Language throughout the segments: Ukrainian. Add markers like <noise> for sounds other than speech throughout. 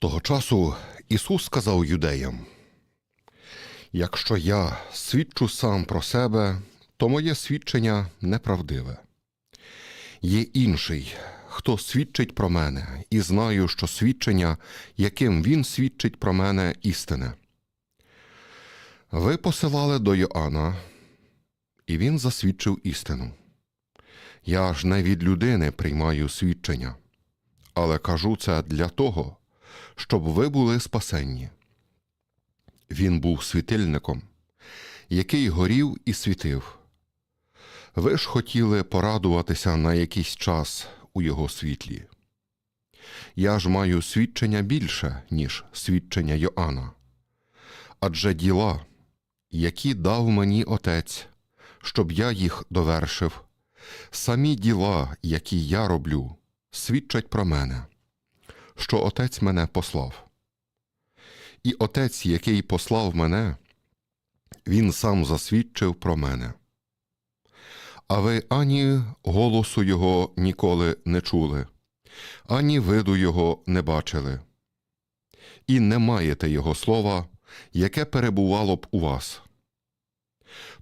Того часу Ісус сказав юдеям: Якщо я свідчу сам про себе, то моє свідчення неправдиве. Є інший, хто свідчить про мене, і знаю, що свідчення, яким він свідчить про мене, істине. Ви посилали до Йоанна, і він засвідчив істину. Я ж не від людини приймаю свідчення, але кажу це для того, щоб ви були спасенні. Він був світильником, який горів і світив. Ви ж хотіли порадуватися на якийсь час у його світлі. Я ж маю свідчення більше, ніж свідчення Йоанна. Адже діла, які дав мені Отець, щоб я їх довершив, самі діла, які я роблю, свідчать про мене, що Отець мене послав. І Отець, який послав мене, він сам засвідчив про мене. А ви ані голосу Його ніколи не чули, ані виду Його не бачили, і не маєте Його слова, яке перебувало б у вас.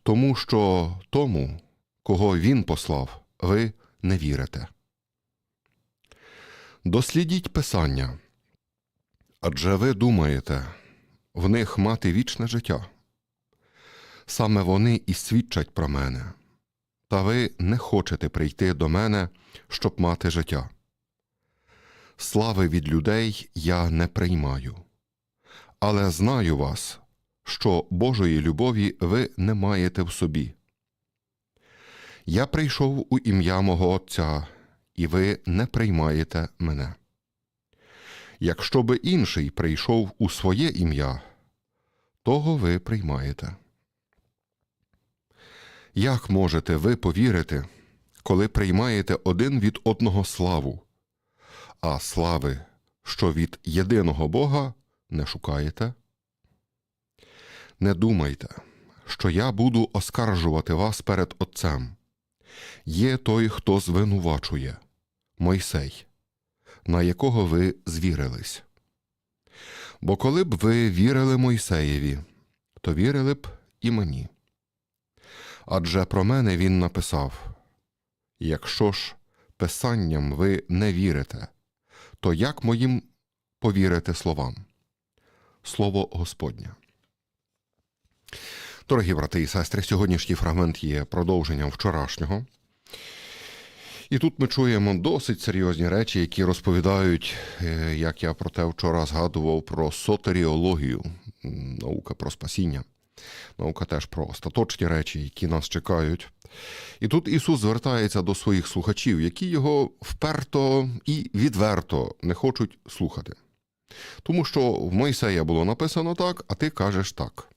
Тому що тому, кого Він послав, ви не вірите. Дослідіть Писання, адже ви думаєте, в них мати вічне життя. Саме вони і свідчать про мене, та ви не хочете прийти до мене, щоб мати життя. Слави від людей я не приймаю, але знаю вас, що Божої любові ви не маєте в собі. Я прийшов у ім'я мого Отця, і ви не приймаєте мене. Якщо би інший прийшов у своє ім'я, того ви приймаєте. Як можете ви повірити, коли приймаєте один від одного славу, а слави, що від єдиного Бога, не шукаєте? Не думайте, що я буду оскаржувати вас перед Отцем. Є той, хто звинувачує Мойсей, на якого ви звірились. Бо коли б ви вірили Мойсеєві, то вірили б і мені. Адже про мене він написав Якщо ж писанням ви не вірите, то як моїм повірите словам? Слово Господнє. Дорогі брати і сестри, сьогоднішній фрагмент є продовженням вчорашнього. І тут ми чуємо досить серйозні речі, які розповідають, е, як я про те вчора згадував, про сотеріологію, наука про спасіння, наука теж про остаточні речі, які нас чекають. І тут Ісус звертається до своїх слухачів, які його вперто і відверто не хочуть слухати. Тому що в Мойсея було написано так, а ти кажеш так.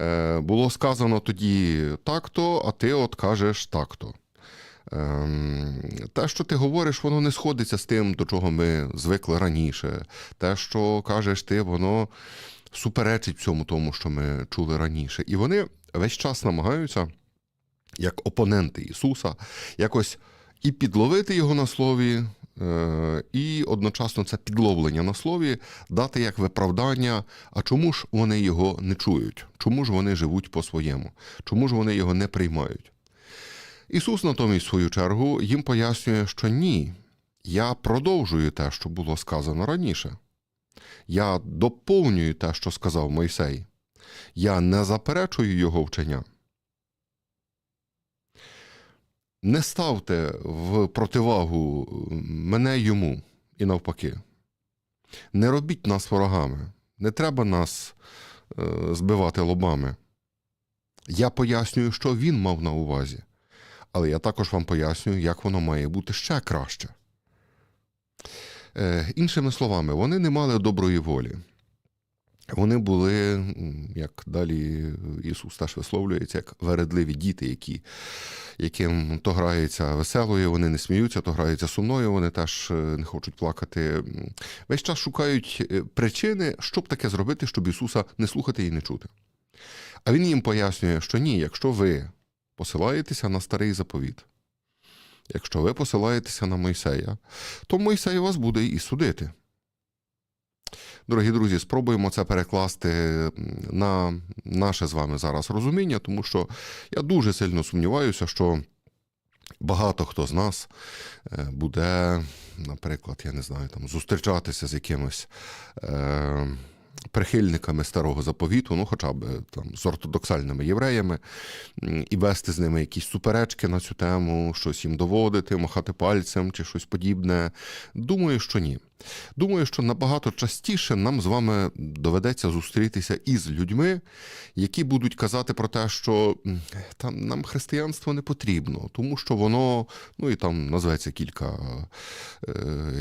Е, Було сказано тоді так-то, а ти от кажеш так-то. Ем, Те, що ти говориш, воно не сходиться з тим, до чого ми звикли раніше. Те, що кажеш ти, воно суперечить всьому тому, що ми чули раніше. І вони весь час намагаються, як опоненти Ісуса, якось і підловити його на слові, е, і одночасно це підловлення на слові дати як виправдання, а чому ж вони його не чують? Чому ж вони живуть по-своєму? Чому ж вони його не приймають? Ісус натомість, в свою чергу, їм пояснює, що ні, я продовжую те, що було сказано раніше. Я доповнюю те, що сказав Мойсей. Я не заперечую його вчення. Не ставте в противагу мене йому і навпаки. Не робіть нас ворогами. Не треба нас е, збивати лобами. Я пояснюю, що він мав на увазі. Але я також вам пояснюю, як воно має бути ще краще. Е, іншими словами, вони не мали доброї волі. Вони були, як далі Ісус теж висловлюється, як вередливі діти, які, яким то грається веселою, вони не сміються, то грається сумною, вони теж е, не хочуть плакати. Весь час шукають е, причини, що б таке зробити, щоб Ісуса не слухати і не чути. А Він їм пояснює, що ні, якщо ви посилаєтеся на старий заповіт, якщо ви посилаєтеся на Мойсея, то Мойсей вас буде і судити. Дорогі друзі, спробуємо це перекласти на наше з вами зараз розуміння, тому що я дуже сильно сумніваюся, що багато хто з нас е, буде, наприклад, я не знаю, там зустрічатися з якимось. Е- Прихильниками старого заповіту, ну хоча б е, там з ортодоксальними євреями, і вести з ними якісь суперечки на цю тему, щось їм доводити, махати пальцем чи щось подібне. Думаю, що ні. Думаю, що набагато частіше нам з вами доведеться зустрітися із людьми, які будуть казати про те, що там нам християнство не потрібно, тому що воно, ну і там назветься кілька, е,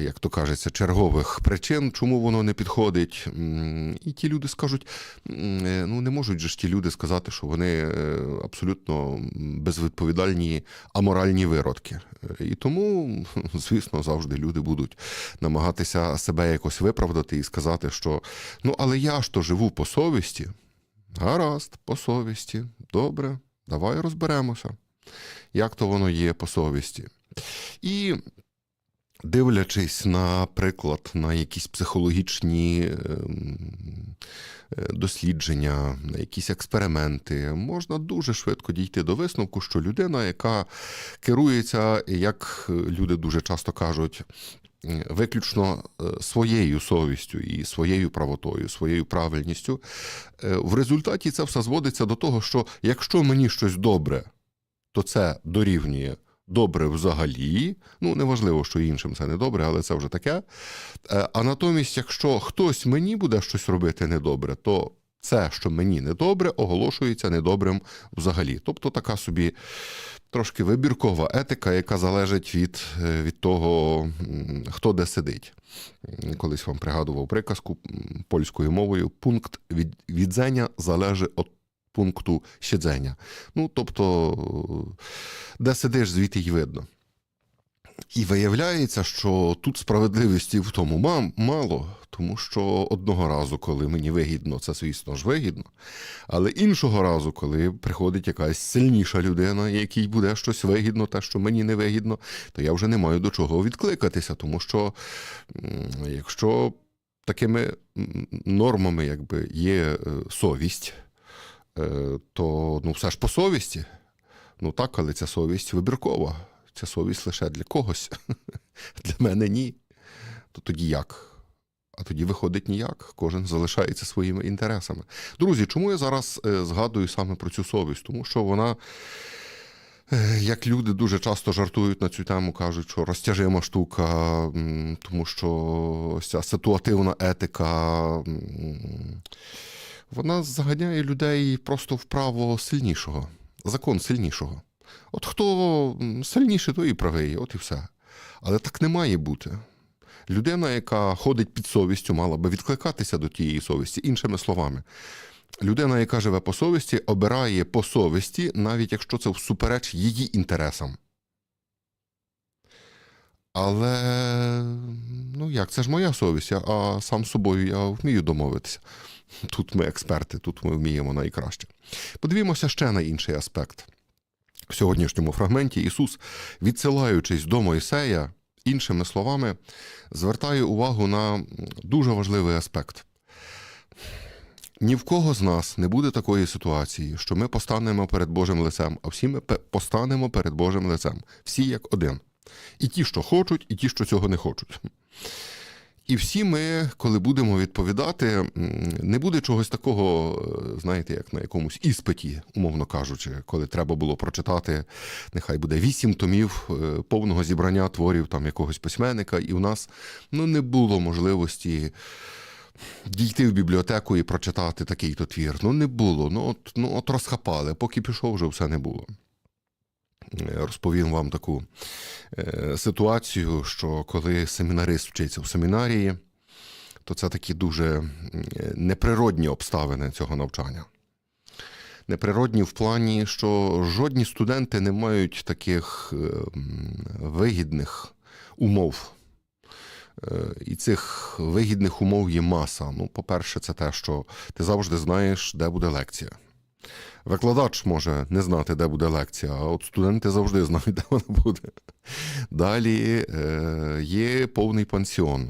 як то кажеться, чергових причин, чому воно не підходить. І ті люди скажуть: е, ну не можуть же ж ті люди сказати, що вони е, абсолютно безвідповідальні аморальні виродки. І тому, <laughs> звісно, завжди люди будуть намагатися себе якось виправдати і сказати, що ну, але я ж то живу по совісті. Гаразд, по совісті. Добре, давай розберемося, як то воно є по совісті. І дивлячись, наприклад, на якісь психологічні ем, е, дослідження, на якісь експерименти, можна дуже швидко дійти до висновку, що людина, яка керується, як люди дуже часто кажуть, виключно е, своєю совістю і своєю правотою, своєю правильністю, е, в результаті це все зводиться до того, що якщо мені щось добре, то це дорівнює добре взагалі. Ну, неважливо, що іншим це не добре, але це вже таке. Е, А натомість, якщо хтось мені буде щось робити недобре, то це, що мені недобре, оголошується недобрим взагалі. Тобто така собі трошки вибіркова етика, яка залежить від, е, від того, хто де сидить. Колись вам пригадував приказку польською мовою: пункт від, відзення залежить від пункту щедзення. Ну, тобто, де сидиш, звідти й видно. І виявляється, що тут справедливості в тому мам- мало, тому що одного разу, коли мені вигідно, це, звісно ж, вигідно. Але іншого разу, коли приходить якась сильніша людина, якій буде щось вигідно, те, що мені не вигідно, то я вже не маю до чого відкликатися, тому що якщо такими нормами якби, є е, совість, е, то ну, все ж по совісті. Ну так, але ця совість вибіркова. Ця совість лише для когось. <laughs> Для мене ні. То тоді як? А тоді виходить ніяк. Кожен залишається своїми інтересами. Друзі, чому я зараз е, згадую саме про цю совість? Тому що вона, е, як люди дуже часто жартують на цю тему, кажуть, що розтяжима штука, тому що ця ситуативна етика. Вона заганяє людей просто в право сильнішого, закон сильнішого. От хто сильніший, той і правий, от і все. Але так не має бути. Людина, яка ходить під совістю, мала би відкликатися до тієї совісті, іншими словами. Людина, яка живе по совісті, обирає по совісті, навіть якщо це всупереч її інтересам. Але ну як, це ж моя совість, а сам з собою я вмію домовитися. Тут ми експерти, тут ми вміємо найкраще. Подивімося ще на інший аспект. В сьогоднішньому фрагменті Ісус, відсилаючись до Мойсея, іншими словами, звертає увагу на дуже важливий аспект. Ні в кого з нас не буде такої ситуації, що ми постанемо перед Божим лицем, а всі ми постанемо перед Божим лицем. Всі як один. І ті, що хочуть, і ті, що цього не хочуть. І всі ми, коли будемо відповідати, не буде чогось такого, е, знаєте, як на якомусь іспиті, умовно кажучи, коли треба було прочитати, нехай буде вісім томів е, повного зібрання творів там якогось письменника, і у нас ну, не було можливості дійти в бібліотеку і прочитати такий-то твір. Ну, не було. Ну, от, ну, от розхапали, поки пішов, вже все не було. Розповім вам таку е, ситуацію, що коли семінарист вчиться в семінарії, то це такі дуже неприродні обставини цього навчання. Неприродні в плані, що жодні студенти не мають таких е, вигідних умов. Е, І цих вигідних умов є маса. Ну, по-перше, це те, що ти завжди знаєш, де буде лекція. Викладач може не знати, де буде лекція, а от студенти завжди знають, де вона буде. Далі е, є повний пансіон.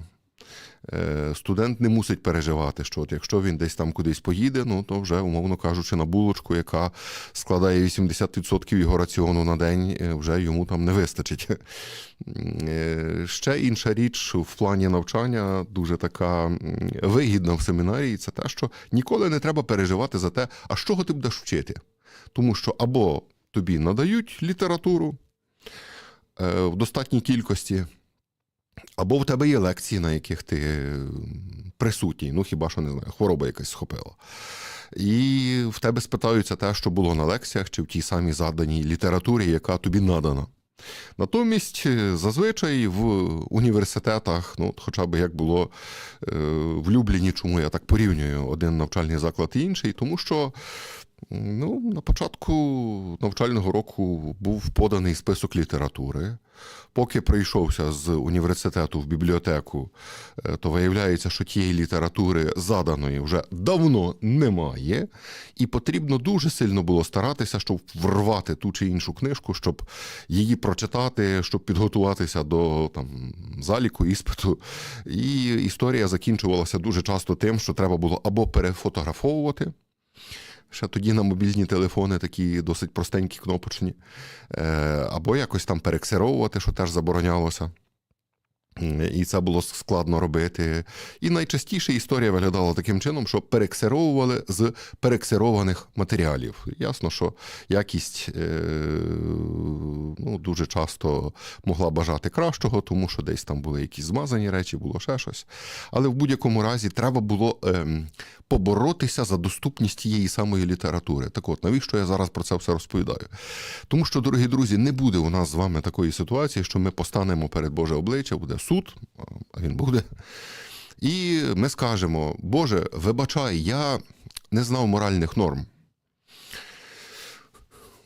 Е, студент не мусить переживати, що от якщо він десь там кудись поїде, ну то вже, умовно кажучи, на булочку, яка складає 80% його раціону на день, е, вже йому там не вистачить. Е, Ще інша річ в плані навчання дуже така вигідна в семінарії, це те, що ніколи не треба переживати за те, а з чого ти будеш вчити. Тому що або тобі надають літературу в достатній кількості, або в тебе є лекції, на яких ти присутній, ну хіба що не знаю, хвороба якась схопила. І в тебе спитаються те, що було на лекціях, чи в тій самій заданій літературі, яка тобі надана. Натомість, е, зазвичай в університетах, ну, хоча б як було е, в Любліні, чому я так порівнюю один навчальний заклад і інший, тому що ну, на початку навчального року був поданий список літератури. Поки прийшовся з університету в бібліотеку, е, то виявляється, що тієї літератури заданої вже давно немає, і потрібно дуже сильно було старатися, щоб врвати ту чи іншу книжку, щоб її прочитати, щоб підготуватися до там, заліку, іспиту. І історія закінчувалася дуже часто тим, що треба було або перефотографовувати. Ще тоді на мобільні телефони такі досить простенькі кнопочні, е, або якось там перексеровувати, що теж заборонялося. І це було складно робити. І найчастіше історія виглядала таким чином, що перексеровували з перексерованих матеріалів. Ясно, що якість е, ну, дуже часто могла бажати кращого, тому що десь там були якісь змазані речі, було ще щось. Але в будь-якому разі треба було ем, поборотися за доступність тієї самої літератури. Так от, навіщо я зараз про це все розповідаю? Тому що, дорогі друзі, не буде у нас з вами такої ситуації, що ми постанемо перед Боже обличчя, буде суд, а він буде. І ми скажемо: Боже, вибачай, я не знав моральних норм.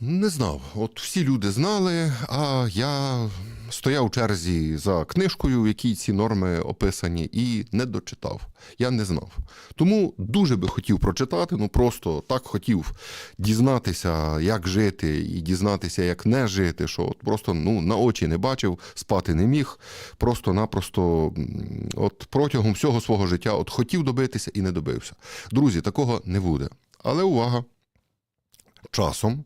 Не знав. От всі люди знали, а я стояв у черзі за книжкою, в якій ці норми описані, і не дочитав. Я не знав. Тому дуже би хотів прочитати, ну просто так хотів дізнатися, як жити, і дізнатися, як не жити, що от просто ну, на очі не бачив, спати не міг. Просто-напросто от протягом всього свого життя от хотів добитися і не добився. Друзі, такого не буде. Але увага! Часом.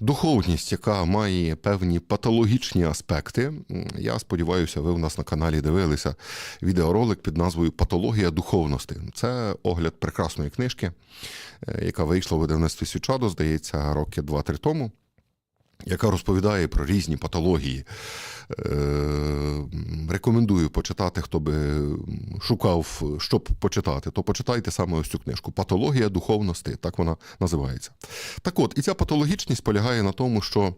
Духовність, яка має певні патологічні аспекти. Я сподіваюся, ви в нас на каналі дивилися відеоролик під назвою Патологія духовності. Це огляд прекрасної книжки, е, яка вийшла в видавництві Свічадо, здається, роки 2-3 тому. Яка розповідає про різні патології. Е, Рекомендую почитати, хто би шукав, щоб почитати, то почитайте саме ось цю книжку Патологія духовності, так вона називається. Так от, і ця патологічність полягає на тому, що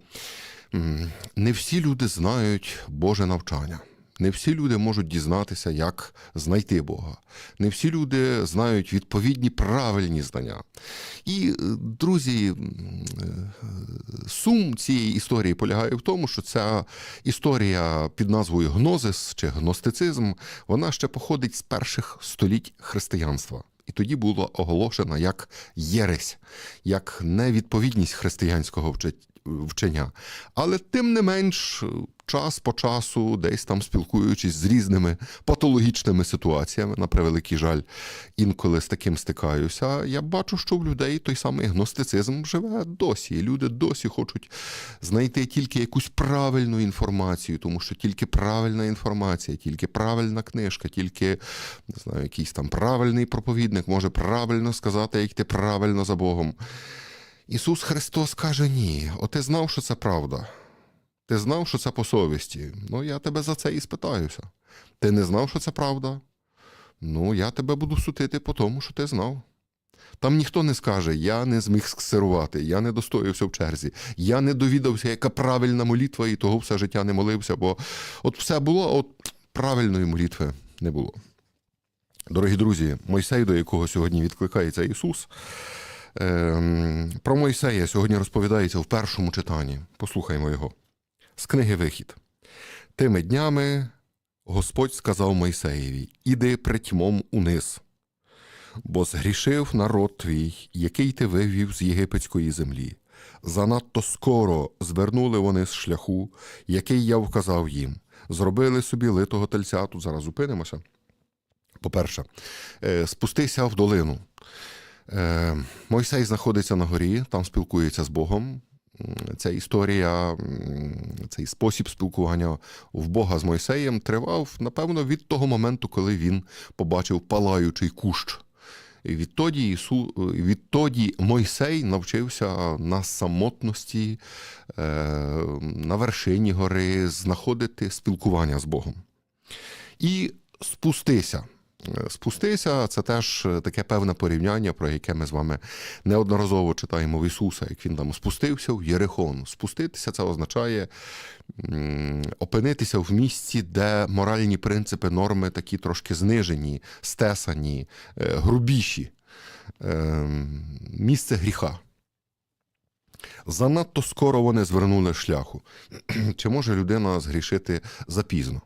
не всі люди знають Боже навчання. Не всі люди можуть дізнатися, як знайти Бога. Не всі люди знають відповідні правильні знання. І, е, друзі, е, сум цієї історії полягає в тому, що ця історія під назвою Гнозис чи гностицизм, вона ще походить з перших століть християнства. І тоді була оголошена як єресь, як невідповідність християнського вче- вчення. Але тим не менш, час по часу, десь там спілкуючись з різними патологічними ситуаціями, на превеликий жаль, інколи з таким стикаюся. Я бачу, що в людей той самий гностицизм живе досі. Люди досі хочуть знайти тільки якусь правильну інформацію, тому що тільки правильна інформація, тільки правильна книжка, тільки не знаю, якийсь там правильний проповідник може правильно сказати, як ти правильно за Богом. Ісус Христос каже: ні, о, ти знав, що це правда. Ти знав, що це по совісті. Ну, я тебе за це і спитаюся. Ти не знав, що це правда? Ну, я тебе буду судити по тому, що ти знав. Там ніхто не скаже, я не зміг сксерувати, я не достоявся в черзі, я не довідався, яка правильна молитва, і того все життя не молився, бо от все було, а от правильної молитви не було. Дорогі друзі, Мойсей, до якого сьогодні відкликається Ісус, про Мойсея сьогодні розповідається в першому читанні. Послухаймо його. З книги Вихід. Тими днями Господь сказав Мойсеєві: Іди притьмом униз, бо згрішив народ твій, який ти вивів з єгипетської землі. Занадто скоро звернули вони з шляху, який я вказав їм. Зробили собі литого тельця. Тут зараз зупинимося. По-перше, е, спустися в долину. Е, Мойсей знаходиться на горі, там спілкується з Богом. Ця історія, цей спосіб спілкування в Бога з Мойсеєм тривав, напевно, від того моменту, коли він побачив палаючий кущ. І відтоді, Ісу, відтоді Мойсей навчився на самотності, е, на вершині гори знаходити спілкування з Богом. І спустися. Спустися це теж е, таке певне порівняння, про яке ми з вами неодноразово читаємо в Ісуса, як він там спустився в Єрихон. Спуститися це означає опинитися в місці, де моральні принципи, норми такі трошки знижені, стесані, е, грубіші. Е, Місце гріха. Занадто скоро вони звернули шляху. <clears throat> Чи може людина згрішити запізно?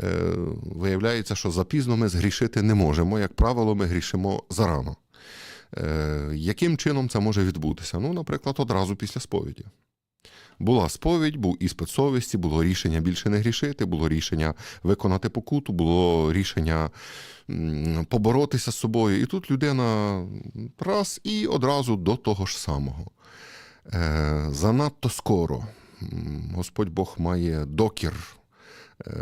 Е, Виявляється, що запізно ми згрішити не можемо. Як правило, ми грішимо зарано. Е, Яким чином це може відбутися? Ну, наприклад, одразу після сповіді. Була сповідь, був іспит совісті, було рішення більше не грішити, було рішення виконати покуту, було рішення поборотися з собою. І тут людина раз і одразу до того ж самого. Е, Занадто скоро Господь Бог має докір,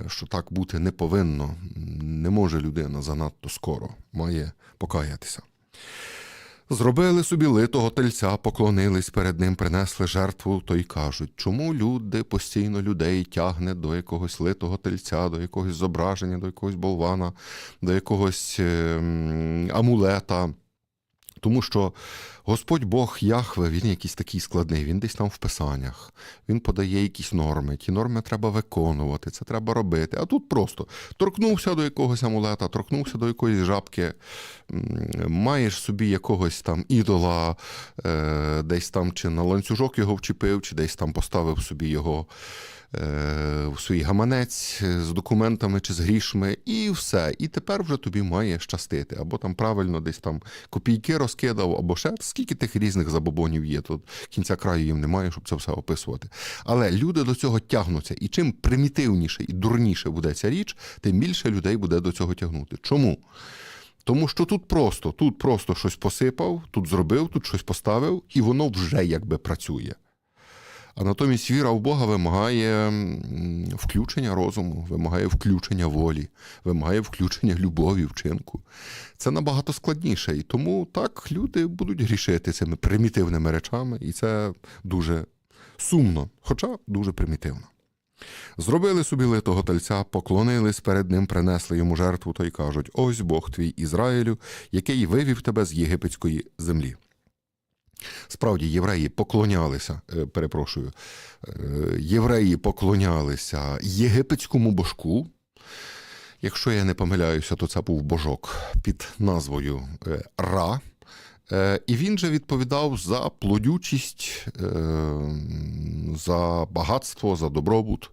що так бути не повинно. Не може людина занадто скоро, має покаятися. Зробили собі литого тельця, поклонились перед ним, принесли жертву, то й кажуть, чому люди постійно людей тягне до якогось литого тельця, до якогось зображення, до якогось болвана, до якогось е, м, амулета. Тому що Господь Бог Яхве, він якийсь такий складний, він десь там в писаннях, він подає якісь норми. Ті норми треба виконувати, це треба робити. А тут просто торкнувся до якогось амулета, торкнувся до якоїсь жабки, маєш собі якогось там ідола, е, десь там чи на ланцюжок його вчепив, чи десь там поставив собі його в свій гаманець з документами чи з грішми, і все. І тепер вже тобі має щастити. Або там правильно десь там копійки розкидав, або ще скільки тих різних забобонів є. Тут кінця краю їм немає, щоб це все описувати. Але люди до цього тягнуться. І чим примітивніше і дурніше буде ця річ, тим більше людей буде до цього тягнути. Чому? Тому що тут просто, тут просто щось посипав, тут зробив, тут щось поставив, і воно вже якби працює. А натомість віра в Бога вимагає включення розуму, вимагає включення волі, вимагає включення любові, вчинку. Це набагато складніше. І тому так люди будуть грішити цими примітивними речами, і це дуже сумно, хоча дуже примітивно. Зробили собі литого тельця, поклонились перед ним, принесли йому жертву, то й кажуть: ось Бог твій Ізраїлю, який вивів тебе з єгипетської землі. Справді, євреї поклонялися, е, перепрошую, е, євреї поклонялися єгипетському божку. Якщо я не помиляюся, то це був божок під назвою е, Ра. І він же відповідав за плодючість, за багатство, за добробут.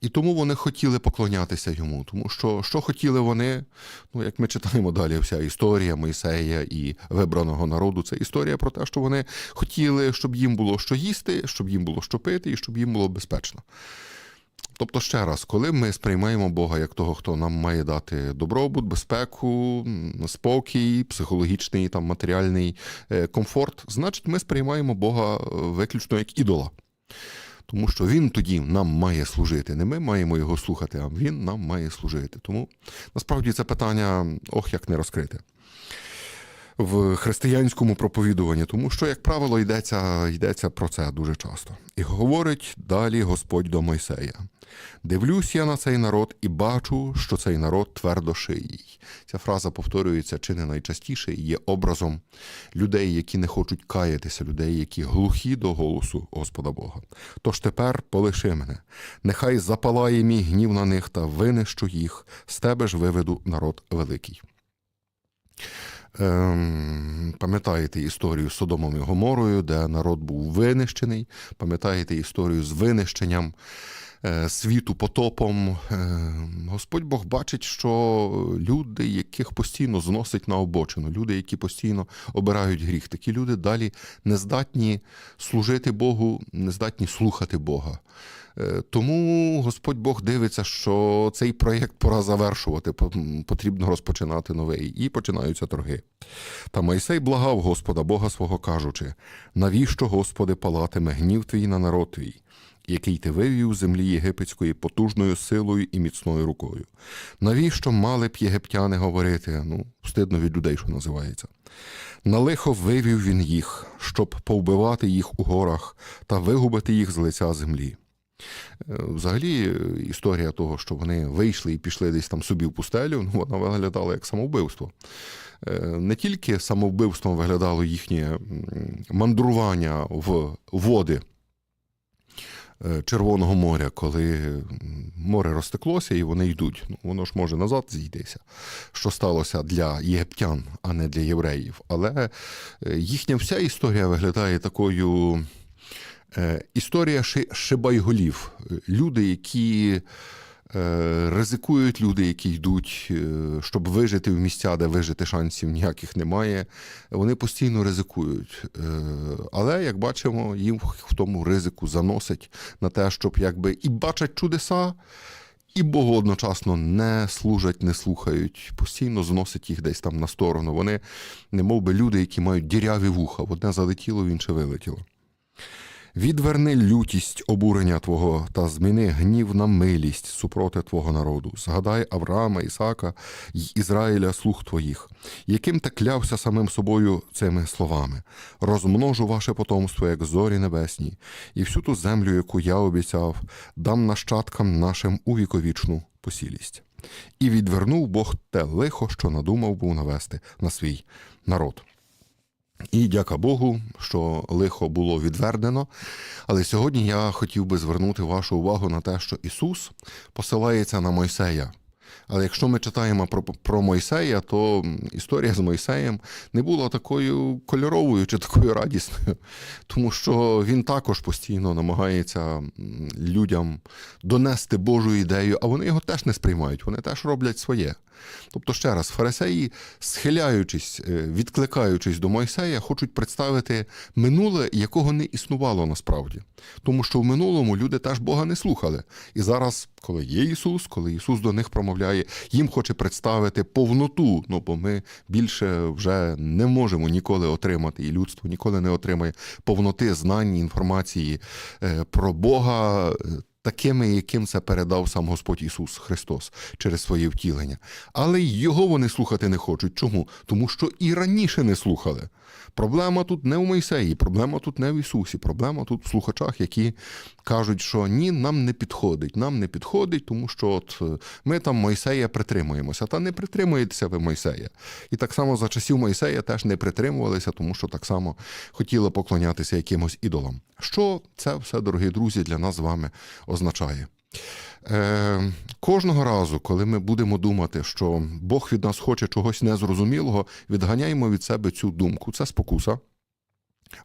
І тому вони хотіли поклонятися йому. Тому що що хотіли вони, ну як ми читаємо далі, вся історія Мойсея і вибраного народу, це історія про те, що вони хотіли, щоб їм було що їсти, щоб їм було що пити, і щоб їм було безпечно. Тобто, ще раз, коли ми сприймаємо Бога як того, хто нам має дати добробут, безпеку, спокій, психологічний там матеріальний е, комфорт, значить, ми сприймаємо Бога е, виключно як ідола. Тому що він тоді нам має служити. Не ми маємо його слухати, а він нам має служити. Тому насправді це питання ох як не розкрите в християнському проповідуванні, тому що, як правило, йдеться, йдеться про це дуже часто. І говорить далі Господь до Мойсея: Дивлюсь я на цей народ і бачу, що цей народ твердошиїй. Ця фраза повторюється чи не найчастіше і є образом людей, які не хочуть каятися, людей, які глухі до голосу Господа Бога. Тож тепер полиши мене, нехай запалає мій гнів на них та винищу їх, з тебе ж виведу народ великий. Ем, пам'ятаєте історію з Содомом і Гоморою, де народ був винищений. Пам'ятаєте історію з винищенням е, світу потопом, е, Господь Бог бачить, що люди, яких постійно зносить на обочину, люди, які постійно обирають гріх, такі люди далі не здатні служити Богу, не здатні слухати Бога. Е, Тому Господь Бог дивиться, що цей проєкт пора завершувати, потрібно розпочинати новий. І починаються торги. Та Мойсей благав Господа Бога свого, кажучи: навіщо, Господи, палатиме гнів твій на народ твій, який ти вивів землі єгипетської потужною силою і міцною рукою? Навіщо мали б єгиптяни говорити? Ну, стидно від людей, що називається. На лихо вивів він їх, щоб повбивати їх у горах та вигубити їх з лиця землі. Е, Взагалі, е, історія того, що вони вийшли і пішли десь там собі в пустелю, ну, вона виглядала як самовбивство. Е, Не тільки самовбивством виглядало їхнє мандрування в води Червоного моря, коли море розтеклося і вони йдуть. Ну, воно ж може назад зійдеться, що сталося для єгиптян, а не для євреїв. Але їхня вся історія виглядає такою. Е, Історія шибайголів. Е, Люди, які е, ризикують, люди, які йдуть, щоб вижити в місця, де вижити шансів ніяких немає. Вони постійно ризикують. Але, як бачимо, їм в тому ризику заносить на те, щоб якби і бачать чудеса, і Богу одночасно не служать, не слухають, постійно зносить їх десь там на сторону. Вони не мов би люди, які мають діряві вуха. В Одне залетіло, в інше вилетіло. Відверни лютість обурення Твого та зміни гнів на милість супроти Твого народу. Згадай Авраама, Ісака й Ізраїля, слуг Твоїх, яким ти клявся самим собою цими словами: розмножу ваше потомство, як зорі небесні, і всю ту землю, яку я обіцяв, дам нащадкам нашим у віковічну посілість. І відвернув Бог те лихо, що надумав був навести на свій народ. І дяка Богу, що лихо було відвернено. Але сьогодні я хотів би звернути вашу увагу на те, що Ісус посилається на Мойсея. Але якщо ми читаємо про, про Мойсея, то історія з Мойсеєм не була такою кольоровою чи такою радісною, тому що він також постійно намагається людям донести Божу ідею, а вони його теж не сприймають, вони теж роблять своє. Тобто, ще раз, фарисеї, схиляючись, е, відкликаючись до Мойсея, хочуть представити минуле, якого не існувало насправді. Тому що в минулому люди теж Бога не слухали. І зараз, коли є Ісус, коли Ісус до них промовляє, їм хоче представити повноту. Ну бо ми більше вже не можемо ніколи отримати, і людство ніколи не отримає повноти знань, інформації е, про Бога. Такими, яким це передав сам Господь Ісус Христос через своє втілення. Але й його вони слухати не хочуть. Чому? Тому що і раніше не слухали. Проблема тут не в Мойсеї, проблема тут не в Ісусі, проблема тут в слухачах, які кажуть, що ні, нам не підходить, нам не підходить, тому що от е, ми там Мойсея притримуємося. Та не притримуєтеся ви Мойсея. І так само за часів Мойсея теж не притримувалися, тому що так само хотіли поклонятися якимось ідолам. Що це все, дорогі друзі, для нас з вами означає? Е, кожного разу, коли ми будемо думати, що Бог від нас хоче чогось незрозумілого, відганяємо від себе цю думку. Це спокуса.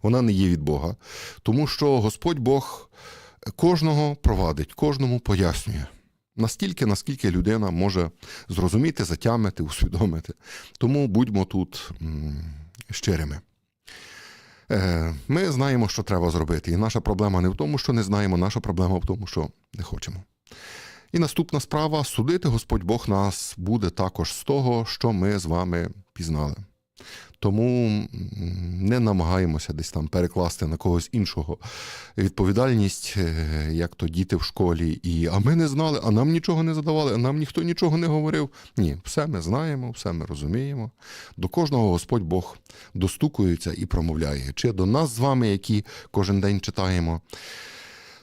Вона не є від Бога. Тому що Господь Бог кожного провадить, кожному пояснює. Настільки, наскільки людина може зрозуміти, затямити, усвідомити. Тому будьмо тут щирими. Е, Ми знаємо, що треба зробити. І наша проблема не в тому, що не знаємо, наша проблема в тому, що не хочемо. І наступна справа судити Господь Бог нас буде також з того, що ми з вами пізнали. Тому не намагаємося десь там перекласти на когось іншого відповідальність, е, як то діти в школі, і а ми не знали, а нам нічого не задавали, а нам ніхто нічого не говорив. Ні, все ми знаємо, все ми розуміємо. До кожного Господь Бог достукується і промовляє. Чи до нас з вами, які кожен день читаємо.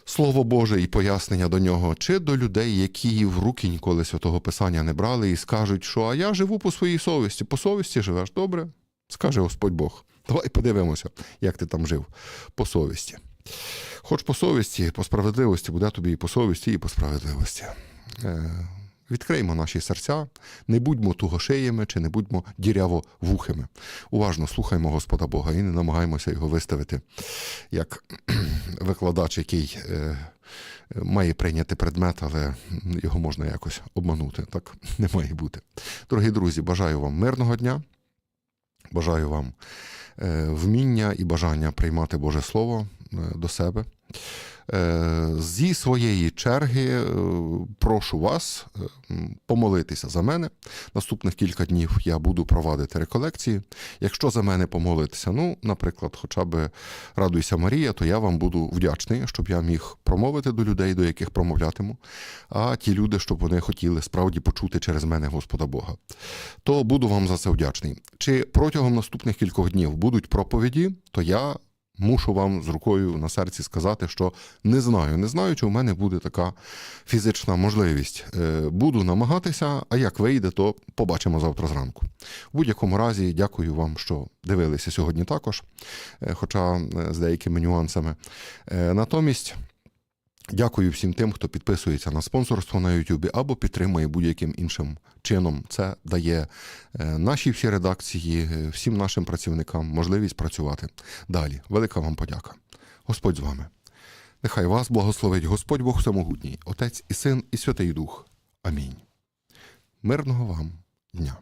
Слово Боже і пояснення до нього, чи до людей, які в руки ніколи святого Писання не брали і скажуть, що а я живу по своїй совісті. По совісті живеш добре? Скаже Господь Бог. Давай подивимося, як ти там жив по совісті. Хоч по совісті, по справедливості, буде тобі і по совісті, і по справедливості. Відкриємо наші серця, не будьмо тугошиями чи не будьмо діряво-вухими. Уважно слухаймо Господа Бога і не намагаємося його виставити як <clears throat> викладач, який е, має прийняти предмет, але його можна якось обманути. Так не має бути. Дорогі друзі, бажаю вам мирного дня. Бажаю вам е, вміння і бажання приймати Боже Слово е, до себе. Е, Зі своєї черги е, прошу вас е, помолитися за мене. Наступних кілька днів я буду провадити реколекції. Якщо за мене помолитися, ну, наприклад, хоча б Радуйся Марія, то я вам буду вдячний, щоб я міг промовити до людей, до яких промовлятиму, а ті люди, щоб вони хотіли справді почути через мене Господа Бога. То буду вам за це вдячний. Чи протягом наступних кількох днів будуть проповіді, то я мушу вам з рукою на серці сказати, що не знаю, не знаю, чи у мене буде така фізична можливість. Е, Буду намагатися, а як вийде, то побачимо завтра зранку. У будь-якому разі, дякую вам, що дивилися сьогодні також, е, хоча е, з деякими нюансами. Натомість. Дякую всім тим, хто підписується на спонсорство на YouTube або підтримує будь-яким іншим чином. Це дає е, нашій всій редакції, е, всім нашим працівникам можливість працювати далі. Велика вам подяка. Господь з вами. Нехай вас благословить Господь Бог Всемогутній, Отець і Син, і Святий Дух. Амінь. Мирного вам дня.